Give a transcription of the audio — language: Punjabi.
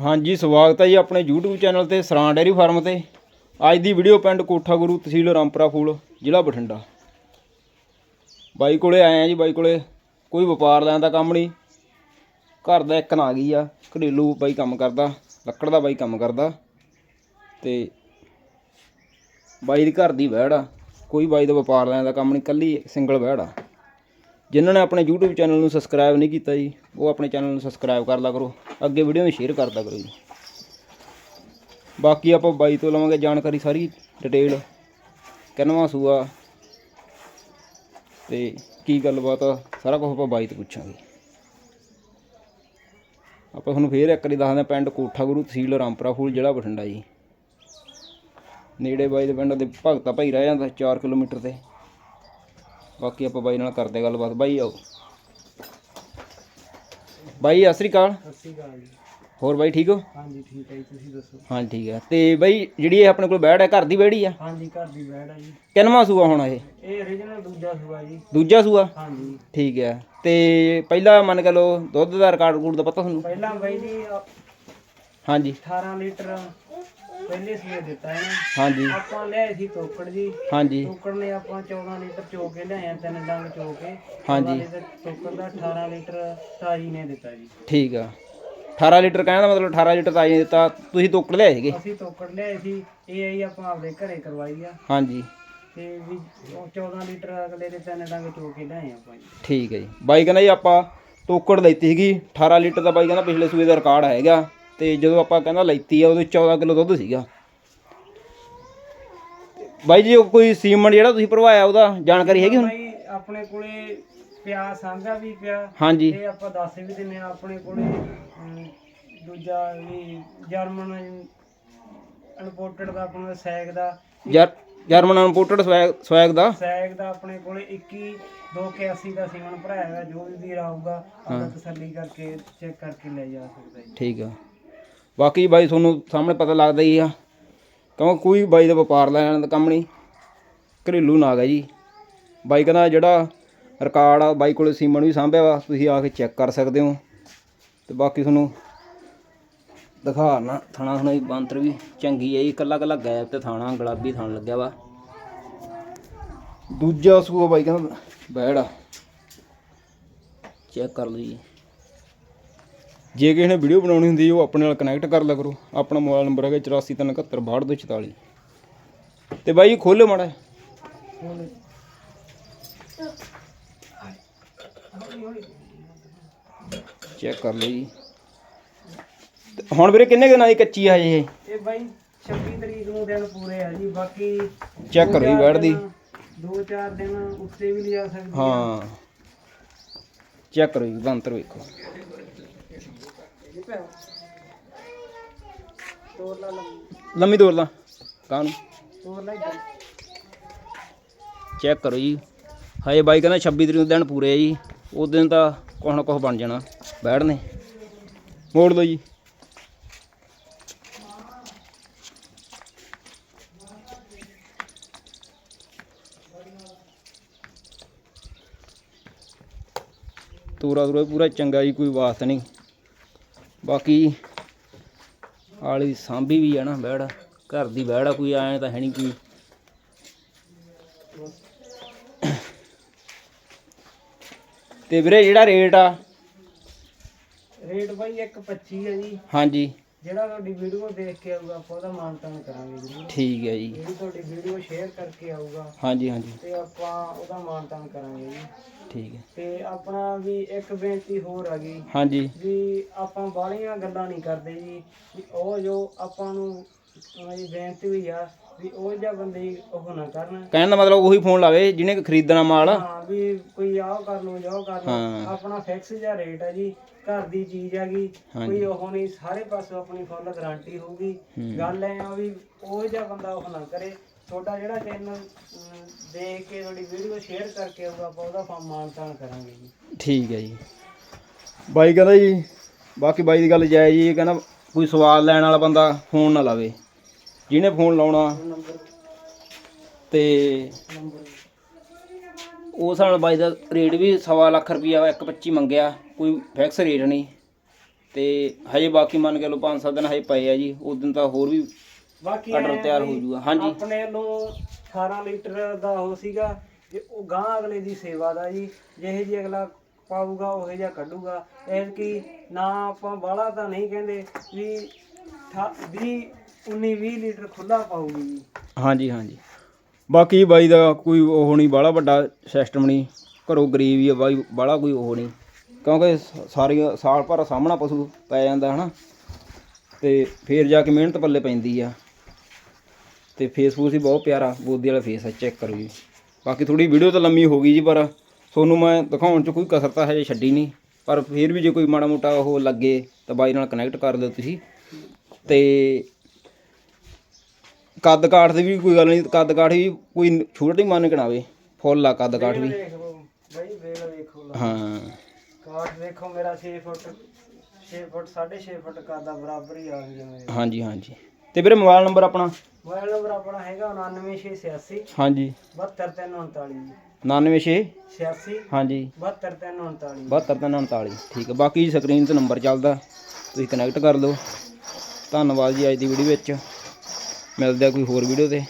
ਹਾਂਜੀ, ਸਵਾਗਤ ਹੈ ਜੀ ਆਪਣੇ YouTube ਚੈਨਲ ਤੇ ਸਰਾਂ ਡੇਅਰੀ ਫਾਰਮ ਤੇ। ਅੱਜ ਦੀ ਵੀਡੀਓ ਪਿੰਡ ਕੋਠਾ ਗੁਰੂ ਤਹਿਸੀਲ ਰਾਮਪੁਰਾ ਫੂਲ, ਜ਼ਿਲ੍ਹਾ ਬਠਿੰਡਾ। ਬਾਈ ਕੋਲੇ ਆਏ ਆ ਜੀ, ਬਾਈ ਕੋਲੇ ਕੋਈ ਵਪਾਰ ਲੈਣ ਦਾ ਕੰਮ ਨਹੀਂ। ਘਰ ਦਾ ਇੱਕ ਨਾ ਗਈ ਆ, ਘਰੇਲੂ ਬਾਈ ਕੰਮ ਕਰਦਾ, ਲੱਕੜ ਦਾ ਬਾਈ ਕੰਮ ਕਰਦਾ। ਤੇ ਬਾਈ ਦੀ ਘਰ ਦੀ ਵਹਿੜ ਆ, ਕੋਈ ਬਾਈ ਦਾ ਵਪਾਰ ਲੈਣ ਦਾ ਕੰਮ ਨਹੀਂ, ਕੱਲੀ ਸਿੰਗਲ ਵਹਿੜ ਆ। ਜਿਨ੍ਹਾਂ ਨੇ ਆਪਣੇ YouTube ਚੈਨਲ ਨੂੰ ਸਬਸਕ੍ਰਾਈਬ ਨਹੀਂ ਕੀਤਾ ਜੀ, ਉਹ ਆਪਣੇ ਚੈਨਲ ਨੂੰ ਸਬਸਕ੍ਰਾਈਬ ਕਰ ਲਿਆ ਕਰੋ। ਅੱਗੇ ਵੀਡੀਓ ਨੂੰ ਸ਼ੇਅਰ ਕਰਦਾ ਕਰੋ ਜੀ। ਬਾਕੀ ਆਪਾਂ ਬਾਈ ਤੋਂ ਲਵਾਂਗੇ ਜਾਣਕਾਰੀ ਸਾਰੀ ਡਿਟੇਲ ਕਿੰਨਵਾਂ ਸੂਆ ਤੇ ਕੀ ਗੱਲਬਾਤ ਆ, ਸਾਰਾ ਕੁਝ ਆਪਾਂ ਬਾਈ ਤੋਂ ਪੁੱਛਾਂਗੇ। ਆਪਾਂ ਤੁਹਾਨੂੰ ਫੇਰ ਇੱਕ ਵਾਰੀ ਦੱਸਦੇ ਹਾਂ, ਪਿੰਡ ਕੋਠਾ ਗੁਰੂ ਤਹਿਸੀਲ ਰਾਮਪੁਰਾ ਫੂਲ ਜ਼ਿਲ੍ਹਾ ਬਠਿੰਡਾ ਜੀ। ਨੇੜੇ ਬਾਈ ਦੇ ਪਿੰਡ ਦੇ ਭਗਤਾ ਭਾਈ ਰਹਿ ਜਾਂਦਾ 4 ਕਿਲੋਮੀਟਰ ਤੇ। ਬਾਕੀ ਆਪਾਂ ਬਾਈ ਨਾਲ ਕਰਦੇ ਗੱਲਬਾਤ। ਬਾਈ ਆਓ। ਬਾਈ ਸਤਿ ਸ੍ਰੀ ਅਕਾਲ। ਸਤਿ ਸ਼੍ਰੀ ਅਕਾਲ ਜੀ। ਹੋਰ ਬਾਈ ਠੀਕ ਹੋ? ਹਾਂਜੀ ਠੀਕ ਹੈ ਜੀ ਤੁਸੀਂ ਦੱਸੋ? ਹਾਂ ਠੀਕ ਹੈ। ਤੇ ਬਾਈ ਜਿਹੜੀ ਇਹ ਆਪਣੇ ਕੋਲ ਬੈੜ ਹੈ ਘਰ ਦੀ ਬੈੜੀ ਆ? ਹਾਂਜੀ ਘਰ ਦੀ ਬੈੜ ਹੈ ਜੀ। ਕਿੰਨਵਾਂ ਸੂਆ ਹੁਣ ਇਹ? ਇਹ origignal ਦੂਜਾ ਸੂਆ ਜੀ। ਦੂਜਾ ਸੂਆ? ਹਾਂਜੀ। ਠੀਕ ਹੈ। ਤੇ ਪਹਿਲਾ ਮੰਨ ਕੇ ਲਓ ਦੁੱਧ ਦਾ ਰਿਕਾਰਡ ਰੂਡ ਦਾ ਪਤਾ ਤੁਹਾਨੂੰ? ਪਹਿਲਾਂ ਬਾਈ ਜੀ ਹਾਂਜੀ। 18 ਲੀਟਰ ਪਹਿਲੇ ਸੂਏ ਦਿੱਤਾ ਇਹਨੇ ਹਾਂਜੀ। ਆਪਾਂ ਲਿਆਏ ਸੀ ਤੋਕੜ ਜੀ। ਹਾਂਜੀ। ਤੋਕੜ ਨੇ ਆਪਾਂ 14 ਲੀਟਰ ਚੋ ਕੇ ਲਿਆਏ ਤਿੰਨ ਡੰਗ ਚੋ ਕੇ। ਹਾਂਜੀ। 14 ਲੀਟਰ ਤੋਕੜ ਦਾ 18 ਲੀਟਰ ਤਾਈ ਨੇ ਦਿੱਤਾ ਜੀ। ਠੀਕ ਆ। 18 ਲੀਟਰ ਕਹਿਣ ਦਾ ਮਤਲਬ 18 ਲੀਟਰ ਤਾਂ ਆਈ ਦਿੱਤਾ। ਤੁਸੀਂ ਤੋਕੜ ਲਿਆਏ ਸੀਗੇ? ਅਸੀਂ ਤੋਕੜ ਲਿਆਏ ਸੀ। ਇਹ ਆਈ ਆਪਾਂ ਆਪਦੇ ਘਰੇ ਕਰਵਾਈ ਆ। ਹਾਂਜੀ। ਤੇ ਵੀ ਉਹ 14 ਲੀਟਰ ਅਗਲੇ ਦੇ ਤਿੰਨ ਡੰਗ ਚੋ ਕੇ ਲਿਆਏ ਆਪਾਂ ਜੀ। ਠੀਕ ਹੈ ਜੀ। ਬਾਈ ਕਹਿੰਦਾ ਜੀ ਆਪਾਂ ਤੋਕੜ ਲੈਤੀ ਸੀਗੀ। 18 ਲੀਟਰ ਦਾ ਬਾਈ ਕਹਿੰਦਾ ਪਿਛਲੇ ਸੂਏ ਦਾ ਰਿਕਾਰਡ ਹੈਗਾ। ਤੇ ਜਦੋਂ ਆਪਾਂ ਕਹਿੰਦਾ ਲੈਤੀ ਆ ਉਹਦੇ 14 ਕਿਲੋ ਦੁੱਧ ਸੀਗਾ। ਤੇ ਬਾਈ ਜੀ ਉਹ ਕੋਈ ਸੀਮਨ ਜਿਹੜਾ ਤੁਸੀਂ ਭਰਵਾਇਆ ਉਹਦਾ ਜਾਣਕਾਰੀ ਹੈਗੀ ਹੁਣ? ਆਪਣੇ ਕੋਲੇ ਪਿਆ ਸਾਂਝਾ ਵੀ ਪਿਆ ਹਾਂਜੀ। ਇਹ ਆਪਾਂ ਦੱਸ ਵੀ ਦਿੰਨੇ ਆ ਆਪਣੇ ਕੋਲੇ ਅਮ, ਦੂਜਾ ਵੀ ਜਰਮਨ ਇੰਪੋਰਟਡ ਦਾ ਆਪਣਾ ਸੈਗ ਦਾ। ਜਰ ਜਰਮਨ ਇੰਪੋਰਟਡ ਸਵੈਗ ਸਵੈਗ ਦਾ? ਸੈਗ ਦਾ ਆਪਣੇ ਕੋਲੇ 21 281 ਦਾ ਸੀਮਨ ਭਰਾਇਆ ਹੋਇਆ ਜੋ ਵੀ ਵੀਰ ਆਊਗਾ ਆਪਣਾ ਤਸੱਲੀ ਕਰਕੇ ਚੈੱਕ ਕਰਕੇ ਲੈ ਜਾ ਸਕਦਾ ਜੀ। ਠੀਕ ਆ। ਬਾਕੀ ਬਾਈ ਤੁਹਾਨੂੰ ਸਾਹਮਣੇ ਪਤਾ ਲੱਗਦਾ ਹੀ ਆ ਕਿਉਂਕਿ ਕੋਈ ਬਾਈ ਦਾ ਵਪਾਰ ਲੈਣ ਦਾ ਕੰਮ ਨਹੀਂ। ਘਰੇਲੂ ਨਾਗ ਹੈ ਜੀ। ਬਾਈ ਕਹਿੰਦਾ ਜਿਹੜਾ ਰਿਕਾਰਡ ਆ, ਬਾਈ ਕੋਲੇ ਸੀਮਨ ਵੀ ਸਾਂਭਿਆ ਵਾ, ਤੁਸੀਂ ਆ ਕੇ ਚੈੱਕ ਕਰ ਸਕਦੇ ਹੋ। ਤੇ ਬਾਕੀ ਤੁਹਾਨੂੰ ਦਿਖਾਣਾ ਥਾਣਾ ਥਣਾ ਦੀ ਬੰਤਰ ਵੀ ਚੰਗੀ ਹੈ ਜੀ, ਇਕੱਲਾ ਇਕੱਲਾ ਗੈਪ ਤੇ ਥਾਣਾ ਗੁਲਾਬੀ ਥਾਣ ਲੱਗਿਆ ਵਾ। ਦੂਜਾ ਸੂਆ ਬਾਈ ਕਹਿੰਦਾ ਆ। ਚੈੱਕ ਕਰ ਲਓ ਜੀ ਜੇ ਕਿਸੇ ਨੇ ਵੀਡੀਓ ਬਣਾਉਣੀ ਹੁੰਦੀ ਉਹ ਆਪਣੇ ਨਾਲ ਕਨੈਕਟ ਕਰ ਲਿਆ ਕਰੋ। ਆਪਣਾ ਮੋਬਾਈਲ ਨੰਬਰ ਹੈਗਾ 8437726244 ਤੇ ਬਾਈ ਖੋਲੋ ਮਾੜਾ ਚੈੱਕ ਕਰ ਜੀ। ਤੇ ਹੁਣ ਵੀਰੇ ਕਿੰਨੇ ਦਿਨਾਂ ਦੀ ਕੱਚੀ ਆ ਇਹ? ਇਹ ਬਾਈ 26 ਤਰੀਕ ਨੂੰ ਦਿਨ ਪੂਰੇ ਆ ਜੀ ਬਾਕੀ ਚੈੱਕ ਕਰੋ ਜੀ ਬੈਠ ਦੀ। ਦੋ ਚਾਰ ਦਿਨ ਉੱਤੇ ਵੀ ਲਿਆ ਸਕਦੇ ਹਾਂ। ਚੈੱਕ ਕਰੋ ਜੀ ਬੰਤਰ ਵੇਖੋ। ਤੋਰ ਲਾ ਲੰਮੀ। ਲੰਮੀ ਦੌੜ ਦਾ ਕਾਹਨੂੰ? ਤੋਰ ਲਾ ਇੱਧਰ। ਚੈੱਕ ਕਰੋ ਜੀ। ਹਾਏ ਬਾਈ ਕਹਿੰਦਾ 26 ਤਰੀਕ ਨੂੰ ਦਿਨ ਪੂਰੇ ਆ ਜੀ। ਉਸ ਦਿਨ ਤਾਂ ਕੁਛ ਨਾ ਕੁਛ ਬਣ ਜਾਣਾ। ਬੈਠ ਨੇ ਮੋੜ ਲਓ ਜੀ। ਤੂਰਾ ਤੂਰਾ ਪੂਰਾ ਚੰਗਾ ਜੀ ਕੋਈ ਵਾਸਤ ਨਹੀਂ। ਬਾਕੀ ਆਲੀ ਸਾਂਭੀ ਵੀ ਆ ਨਾ ਬੈੜ ਘਰ ਦੀ ਬੈੜ ਆ ਕੋਈ ਐਂ ਤਾਂ ਹੈ ਨਹੀਂ ਕੋਈ। ਤੇ ਵੀਰੇ ਜਿਹੜਾ ਰੇਟ ਆ? ਰੇਟ ਬਾਈ 1.25 ਹੈ ਜੀ। ਹਾਂਜੀ। ਜਿਹੜਾ ਤੁਹਾਡੀ ਵੀਡੀਓ ਦੇਖ ਕੇ ਆਊਗਾ ਆਪਾਂ ਉਹਦਾ ਮਾਨਤਾਨ ਕਰਾਂਗੇ ਜੀ ਠੀਕ ਹੈ ਜੀ। ਜਿਹੜੀ ਤੁਹਾਡੀ ਵੀਡੀਓ ਸ਼ੇਅਰ ਕਰਕੇ ਆਊਗਾ ਹਾਂਜੀ ਹਾਂਜੀ। ਤੇ ਆਪਾਂ ਉਹਦਾ ਮਾਨਤਾਨ ਕਰਾਂਗੇ ਜੀ। ਠੀਕ ਹੈ। ਤੇ ਆਪਣਾ ਵੀ ਇੱਕ ਬੇਨਤੀ ਹੋਰ ਆ ਗਈ ਹਾਂਜੀ। ਵੀ ਆਪਾਂ ਬਾਹਲੀਆਂ ਗੱਲਾਂ ਨਹੀਂ ਕਰਦੇ ਜੀ ਵੀ ਉਹ ਜੋ ਆਪਾਂ ਨੂੰ ਮੇਰੀ ਬੇਨਤੀ ਵੀ ਆ ਵੀ ਉਹ ਜਿਹਾ ਬੰਦੇ ਉਹ ਨਾ ਕਰਨ। ਕਹਿਣ ਦਾ ਮਤਲਬ ਉਹੀ ਫੋਨ ਲਾਵੇ ਜਿਹਨੇ ਖਰੀਦਣਾ ਮਾਲ। ਹਾਂ ਵੀ ਕੋਈ ਆਹ ਕਰ ਲਓ ਜਾਓ ਕਰ ਲਓ ਹਾਂ। ਆਪਣਾ ਫਿਕਸ ਜਿਹਾ ਰੇਟ ਹੈ ਜੀ। ਘਰ ਦੀ ਚੀਜ਼ ਹੈਗੀ ਕੋਈ ਉਹ ਨਹੀਂ ਸਾਰੇ ਪਾਸੇ ਆਪਣੀ ਫੁੱਲ ਗਾਰੰਟੀ ਹੋਊਗੀ। ਗੱਲ ਐ ਆ ਵੀ ਉਹ ਜਿਹਾ ਬੰਦਾ ਉਹ ਨਾ ਕਰੇ। ਤੁਹਾਡਾ ਜਿਹੜਾ ਚੈਨਲ ਦੇਖ ਕੇ ਤੁਹਾਡੀ ਵੀਡੀਓ ਸ਼ੇਅਰ ਕਰਕੇ ਆਊਗਾ ਆਪਾਂ ਉਹਦਾ ਫਾ- ਮਾਨਤਾਨ ਕਰਾਂਗੇ ਜੀ। ਠੀਕ ਹੈ ਜੀ। ਬਾਈ ਕਹਿੰਦਾ ਜੀ ਬਾਕੀ ਬਾਈ ਦੀ ਗੱਲ ਜਾਇਜ਼ ਜੀ ਕਹਿੰਦਾ ਕੋਈ ਸਵਾਲ ਲੈਣ ਵਾਲਾ ਬੰਦਾ ਫੋਨ ਨਾ ਲਾਵੇ। ਜਿਹਨੇ ਫੋਨ ਲਾਉਣਾ ਨੰਬਰ। ਤੇ ਨੰਬਰ। ਉਸ ਨਾਲ ਬਾਈ ਦਾ ਰੇਟ ਵੀ ਸਵਾ ਲੱਖ ਰੁਪਈਆ 125 ਮੰਗਿਆ ਕੋਈ ਫਿਕਸ ਰੇਟ ਨਹੀਂ। ਤੇ ਹਜੇ ਬਾਕੀ ਮੰਨ ਕੇ ਲਓ 5-7 ਦਿਨ ਹਜੇ ਪਏ ਆ ਜੀ ਉਸ ਦਿਨ ਤਾਂ ਹੋਰ ਵੀ ਬਾਕੀ ਆਰਡਰ ਤਿਆਰ ਹੋ ਜਾਊਗਾ। ਹਾਂਜੀ। ਆਪਣੇ ਵੱਲੋਂ 18 ਲੀਟਰ ਦਾ ਉਹ ਸੀਗਾ ਜੇ ਉਹ ਗਾਂ ਅਗਲੇ ਦੀ ਸੇਵਾ ਦਾ ਜੀ ਜਿਹੇ ਜੀ ਅਗਲਾ ਪਾਊਗਾ ਉਹੇ ਜਿਹਾ ਕੱਢੂਗਾ। ਐਸ ਕੀ ਨਾ ਆਪਾਂ ਬਾਹਲਾ ਤਾਂ ਨਹੀਂ ਕਹਿੰਦੇ ਵੀ 20 19 20 ਲੀਟਰ ਖੁੱਲਾ ਪਾਊਗੀ ਜੀ। ਹਾਂਜੀ ਹਾਂਜੀ। ਬਾਕੀ ਬਾਈ ਦਾ ਕੋਈ ਉਹ ਨਹੀਂ, ਬਾਹਲਾ ਵੱਡਾ ਸਿਸਟਮ ਨਹੀਂ। ਘਰੋਂ ਗਰੀਬ ਹੀ ਆ ਬਾਈ, ਬਾਹਲਾ ਕੋਈ ਉਹ ਨਹੀਂ। ਕਿਉਂਕਿ ਸ- ਸਾਰੀਆਂ, ਸਾਲ ਭਰ ਸਾਹਮਣਾ ਪਸ਼ੂ ਪੈ ਜਾਂਦਾ ਹਨਾ। ਤੇ ਫੇਰ ਜਾ ਕੇ ਮਿਹਨਤ ਪੱਲੇ ਪੈਂਦੀ ਆ। ਤੇ ਫੇਸਬੁੱਕ ਸੀ ਬਹੁਤ ਪਿਆਰਾ ਬੋਦੀ ਵਾਲਾ ਫੇਸ ਆ ਚੈੱਕ ਕਰੋ ਜੀ। ਬਾਕੀ ਥੋੜੀ ਵੀਡੀਓ ਤਾਂ ਲੰਮੀ ਹੋ ਗਈ ਜੀ, ਪਰ ਤੁਹਾਨੂੰ ਮੈਂ ਦਿਖਾਉਣ ਚ ਕੋਈ ਕਸਰ ਤਾਂ ਹਜੇ ਛੱਡੀ ਨਹੀਂ। ਪਰ ਫੇਰ ਵੀ ਜੇ ਕੋਈ ਮਾੜਾ ਮੋਟਾ ਉਹ ਲੱਗੇ ਤਾਂ ਬਾਈ ਨਾਲ ਕਨੈਕਟ ਕਰ ਲਿਓ ਤੁਸੀਂ। ਤੇ ਕੱਦ ਕਾਠ ਦੀ ਵੀ ਕੋਈ ਗੱਲ ਨਹੀਂ ਕੱਦ ਕਾਠ ਵੀ ਕੋਈ ਛੋਟਾ ਨਹੀਂ ਮੰਨ ਕੇ ਨਾ ਆਵੇ ਫੁੱਲ ਆ ਕੱਦ ਕਾਠ ਵੀ। ਬਈ ਵੇਖੋ ਲਾ। ਹਾਂ। ਕਾਠ ਦੇਖੋ ਮੇਰਾ 6 ਫੁੱਟ 6 ਫੁੱਟ 6.5 ਫੁੱਟ ਕਾਦਾ ਬਰਾਬਰ ਹੀ ਆ ਗਿਆ ਮੇਰੇ ਹਾਂਜੀ ਹਾਂਜੀ। ਤੇ ਵੀਰੇ ਮੋਬਾਈਲ ਨੰਬਰ ਆਪਣਾ? ਮੋਬਾਈਲ ਨੰਬਰ ਆਪਣਾ ਹੈਗਾ 99686 ਹਾਂਜੀ। 72339 996 86 ਹਾਂਜੀ। 72339 72349 ਠੀਕ ਹੈ ਬਾਕੀ ਸਕਰੀਨ ਤੇ ਨੰਬਰ ਚੱਲਦਾ ਤੁਸੀਂ ਕਨੈਕਟ ਕਰ ਲਓ। ਧੰਨਵਾਦ ਜੀ ਅੱਜ ਦੀ ਵੀਡੀਓ ਵਿੱਚ। ਮਿਲਦੇ ਆ ਕੋਈ ਹੋਰ ਵੀਡੀਓ ਤੇ।